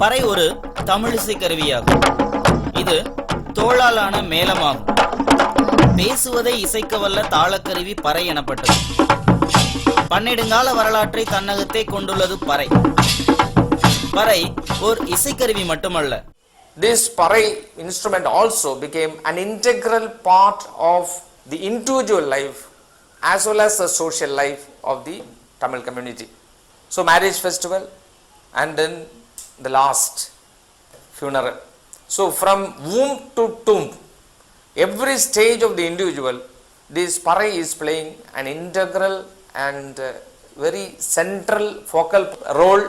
பறை ஒரு தமிழிசை கருவியாகும் இது தோளாலான மேளமாகும் பேசுவதை இசைக்க வல்ல தாளக்கருவி பறை எனப்பட்டது பன்னெடுங்கால வரலாற்றை தன்னகத்தே கொண்டுள்ளது பறை பறை ஓர் இசைக்கருவி மட்டுமல்ல this parai instrument also became an integral part of the individual life as well as the social life of the Tamil community. So marriage festival and then the last funeral. So, from womb to tomb, every stage of the individual, this parai is playing an integral and uh, very central focal role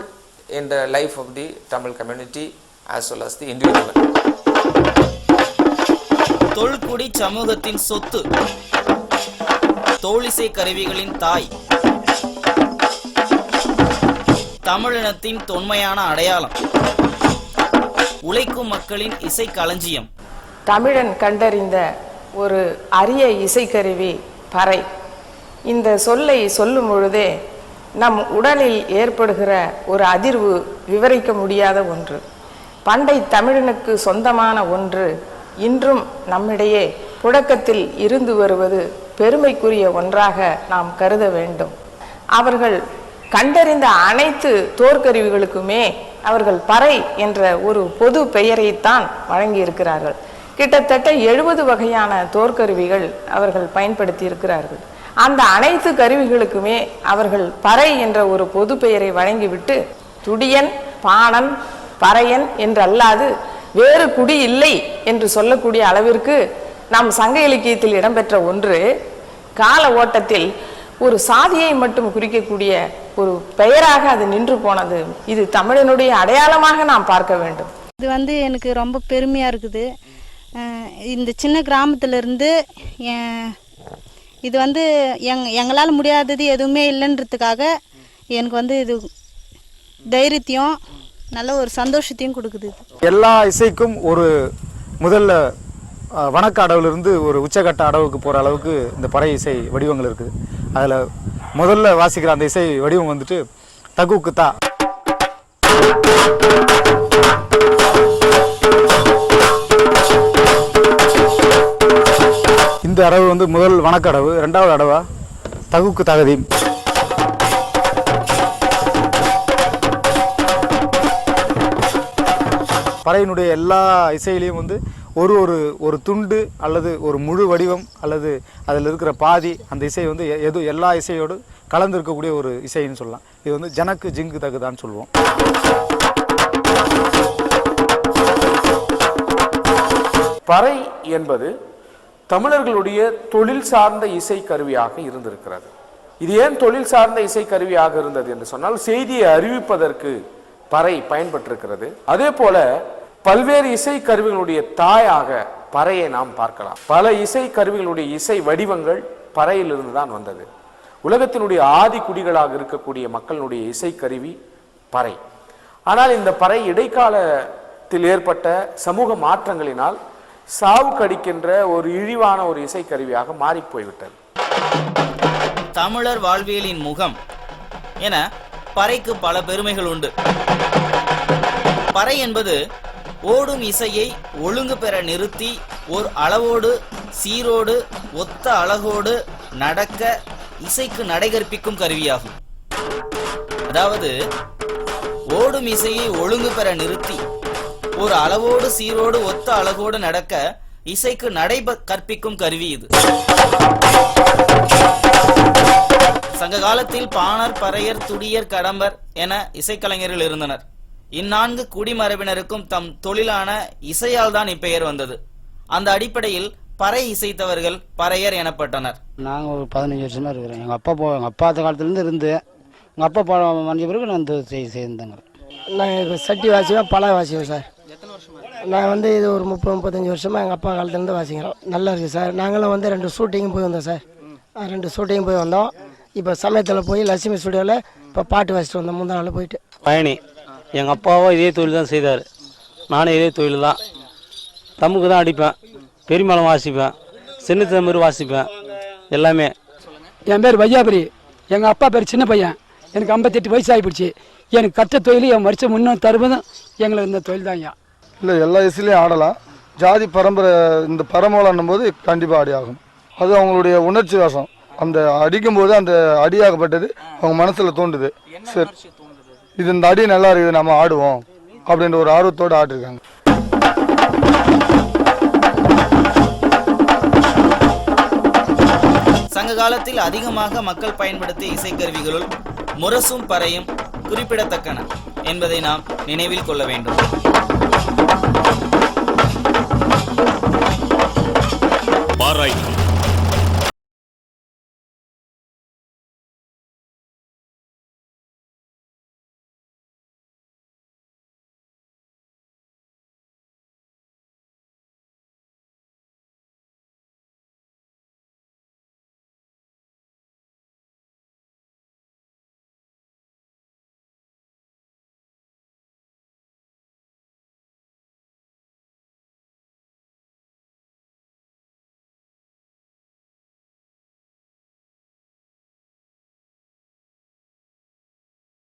in the life of the Tamil community as well as the individual. தொல்குடி சமூகத்தின் சொத்து தோளிசை கருவிகளின் தாய் தமிழினத்தின் தொன்மையான அடையாளம். உழைக்கும் மக்களின் இசை களஞ்சியம். தமிழன் கண்டறிந்த ஒரு அரிய இசைக்கருவி பறை. இந்த சொல்லை சொல்லும் பொழுதே நம் உடலில் ஏற்படுகிற ஒரு அதிர்வு விவரிக்க முடியாத ஒன்று. பண்டை தமிழனுக்கு சொந்தமான ஒன்று. இன்றும் நம்மிடையே புழக்கத்தில் இருந்து வருவது பெருமைக்குரிய ஒன்றாக நாம் கருத வேண்டும். அவர்கள் கண்டறிந்த அனைத்து தோற்கருவிகளுக்குமே அவர்கள் பறை என்ற ஒரு பொது பெயரைத்தான் வழங்கியிருக்கிறார்கள். கிட்டத்தட்ட எழுபது வகையான தோற்கருவிகள் அவர்கள் பயன்படுத்தி இருக்கிறார்கள் அந்த அனைத்து கருவிகளுக்குமே அவர்கள் பறை என்ற ஒரு பொது பெயரை வழங்கிவிட்டு துடியன் பாணன் பறையன் என்று அல்லாது வேறு குடி இல்லை என்று சொல்லக்கூடிய அளவிற்கு நாம் சங்க இலக்கியத்தில் இடம்பெற்ற ஒன்று கால ஓட்டத்தில் ஒரு சாதியை மட்டும் குறிக்கக்கூடிய ஒரு பெயராக அது நின்று போனது. இது தமிழனுடைய அடையாளமாக நாம் பார்க்க வேண்டும். இது வந்து எனக்கு ரொம்ப பெருமையாக இருக்குது. இந்த சின்ன கிராமத்துலேருந்து இது வந்து எங் எங்களால் முடியாதது எதுவுமே இல்லைன்றதுக்காக எனக்கு வந்து இது தைரியத்தையும் நல்ல ஒரு சந்தோஷத்தையும் கொடுக்குது எல்லா இசைக்கும் ஒரு முதல்ல வணக்க அடவுலேருந்து ஒரு உச்சகட்ட அடவுக்கு போகிற அளவுக்கு இந்த பறை இசை வடிவங்கள் இருக்குது. அதில் முதல்ல வாசிக்கிற அந்த இசை வடிவம் வந்துட்டு தகுக்குத்தா இந்த அடவு வந்து முதல் வணக்க அடவு? ரெண்டாவது அடவா தகுக்கு தகுதி பறையினுடைய எல்லா இசையிலையும் வந்து ஒரு ஒரு ஒரு துண்டு அல்லது ஒரு முழு வடிவம் அல்லது அதில் இருக்கிற பாதி அந்த இசை வந்து எ- எது எல்லா இசையோடு கலந்து இருக்கக்கூடிய ஒரு இசைன்னு சொல்லலாம். இது வந்து ஜனக்கு ஜிங்கு தகுதான்னு சொல்லுவோம். பறை என்பது தமிழர்களுடைய தொழில் சார்ந்த இசை கருவியாக இருந்திருக்கிறது. இது ஏன் தொழில் சார்ந்த இசை கருவியாக இருந்தது என்று சொன்னால் செய்தியை அறிவிப்பதற்கு பறை பயன்பட்டிருக்கிறது. அதே போல பல்வேறு இசை கருவிகளுடைய தாயாக பறையை நாம் பார்க்கலாம். பல இசை கருவிகளுடைய இசை வடிவங்கள் பறையிலிருந்து தான் வந்தது. உலகத்தினுடைய ஆதி குடிகளாக இருக்கக்கூடிய மக்களுடைய இசை கருவி பறை. ஆனால் இந்த பறை இடைக்காலத்தில் ஏற்பட்ட சமூக மாற்றங்களினால் சாவுக்கடிக்கின்ற ஒரு இழிவான ஒரு இசை கருவியாக மாறி போய்விட்டது. தமிழர் வாழ்வியலின் முகம் என பறைக்கு பல பெருமைகள் உண்டு. பறை என்பது ஓடும் இசையை ஒழுங்கு பெற நிறுத்தி ஓர் அளவோடு சீரோடு ஒத்த அழகோடு நடக்க இசைக்கு நடை கற்பிக்கும் கருவியாகும். அதாவது ஓடும் இசையை ஒழுங்கு பெற நிறுத்தி ஒரு அளவோடு சீரோடு ஒத்த அழகோடு நடக்க இசைக்கு நடை கற்பிக்கும் கருவி இது. சங்க காலத்தில் பாணர் பறையர் துடியர் கடம்பர் என இசைக்கலைஞர்கள் இருந்தனர். இந்நான்கு குடிமரபினருக்கும் தம் தொழிலான இசையால் தான் இப்பெயர் வந்தது. அந்த அடிப்படையில் பறை இசைத்தவர்கள் பறையர் எனப்பட்டனர். நாங்கள் ஒரு பதினஞ்சு வருஷமாக இருக்கிறோம். எங்கள் அப்பா போ எங்கள் அப்பா அந்த காலத்துலேருந்து இருந்து எங்கள் அப்பா பா மறைஞ்ச பிறகு நான் இந்த செய் சேர்ந்தேங்க. நான் சட்டி வாசிப்பேன் பல வாசிப்பேன் சார். நான் வந்து இது ஒரு முப்பது முப்பத்தஞ்சு வருஷமாக எங்கள் அப்பா காலத்துலேருந்து வாசிக்கிறோம். நல்லா இருக்குது சார். நாங்களும் வந்து ரெண்டு ஷூட்டிங் போய் வந்தோம் சார். ரெண்டு ஷூட்டிங் போய் வந்தோம். இப்போ சமயத்தில் போய் லட்சுமி ஸ்டுடியோவில் இப்போ பாட்டு வாசிட்டு வந்தோம் முந்தா நாள் போயிட்டு. பயணி. எங்கள் அப்பாவும் இதே தொழில் தான் செய்தார். நானும் இதே தொழில் தான். தம்முக்கு தான் அடிப்பேன். பெருமாளம் வாசிப்பேன். சின்ன தமிழ் வாசிப்பேன். எல்லாமே. என் பேர் வையாபுரி. எங்கள் அப்பா பேர் சின்ன பையன். எனக்கு ஐம்பத்தெட்டு வயசு ஆகிப்போச்சு எனக்கு கற்ற தொழில் என் வருஷம் முன்னும் தருவதும் எங்களுக்கு இந்த தொழில் தான் ஐயா. இல்லை எல்லா இசையிலையும் ஆடலாம். ஜாதி பரம்பரை இந்த பரமோலன்னும் போது கண்டிப்பாக அடி ஆகும் அது அவங்களுடைய உணர்ச்சி வாசம். அந்த அடிக்கும்போது அந்த அடியாகப்பட்டது அவங்க மனசில் தோண்டுது சரி. இது இந்த அடி நல்லா இருக்குது நம்ம ஆடுவோம் அப்படின்ற ஒரு ஆர்வத்தோடு ஆடிருக்காங்க. சங்க காலத்தில் அதிகமாக மக்கள் பயன்படுத்திய இசைக்கருவிகளுள் முரசும் பறையும் குறிப்பிடத்தக்கன என்பதை நாம் நினைவில் கொள்ள வேண்டும். பாராய்